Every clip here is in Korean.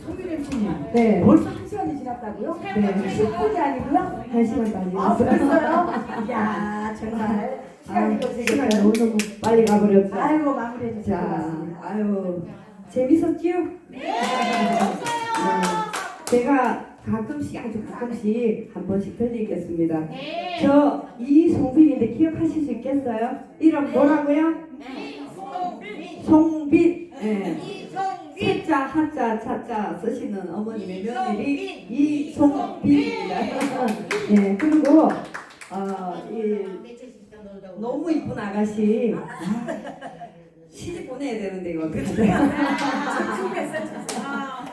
송민 MC님 네. 벌써 한 시간이 지났다고요? 네. 10분이 아니고요? 한 시간까지. 아 벌써요? 이야 정말 시간이 또 되게 시간이 너무너무 빨리 가버렸죠. 아이고 마무리해 주세요 자, 고맙습니다 아유, 재밌었지요? 네. 제가 가끔씩, 아주 가끔씩 한 번씩 들리겠습니다. 저 이송빈인데 기억하실 수 있겠어요? 이름 뭐라고요? 송빈. 예. 세자, 하자, 차자 쓰시는 어머님의 며느리 이송빈입니다. 예, 그리고 어, 이 너무 이쁜 아가씨 시집 보내야 되는데 이거 어떡하죠?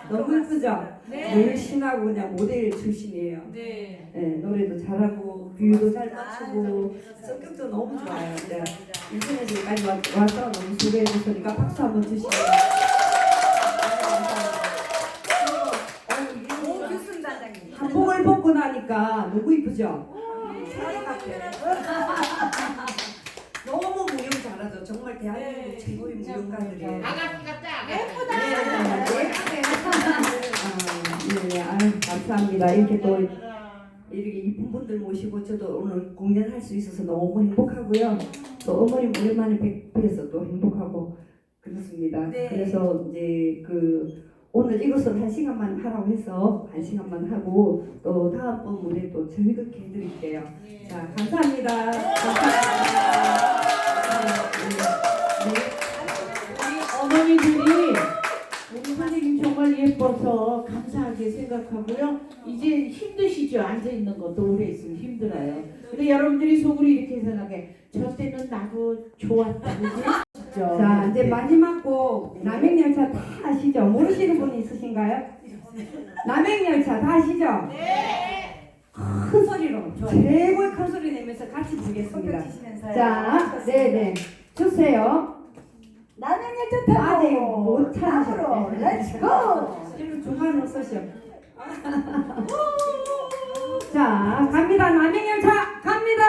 너무 예쁘죠? 늘 신하고 그냥 모델 출신이에요. 네. 네, 노래도 잘하고 뷰도 잘 맞추고 성격도 너무 좋아요. 네. 인터넷에까지 와- 와서 너무 소개해 주시니까 박수 한번 주시고요. 오 교수님 단장님 한복을 나니까 너무 이쁘죠? 사람 같아 너무 무용 잘하죠. 정말 대한민국 최고의 무용가들이에요. 아가씨 같다. 네, 아, 네, 아유, 감사합니다. 이렇게 또 이렇게 이쁜 분들 모시고 저도 오늘 공연할 수 있어서 너무 행복하고요. 또 어머님 오랜만에 뵙- 뵈서 또 행복하고 그렇습니다. 네. 그래서 이제 그 오늘 이것을 한 시간만 하라고 해서 한 시간만 하고 또 다음번 무대 또 즐겁게 해드릴게요. 자, 감사합니다. 감사합니다. 우리 어머니들이 우리 선생님 정말 예뻐서 감사하게 생각하고요. 이제 힘드시죠? 앉아 있는 것도 오래 있으면 힘들어요. 근데 여러분들이 속으로 이렇게 생각해. 저 때는 나도 좋았다, 그지? 자, 이제 마지막 곡 남행열차 다 아시죠? 모르시는 분 있으신가요? 남행열차 다 아시죠? 네. 큰 소리로 최고의 큰 소리 내면서 같이 부르겠습니다. 치시면서요 자, 네네 주세요. 나는 일단 타고 아, 네, 못. 앞으로 렛츠고 이거 중간으로 쓰시오. 자, 갑니다. 남행열차 갑니다.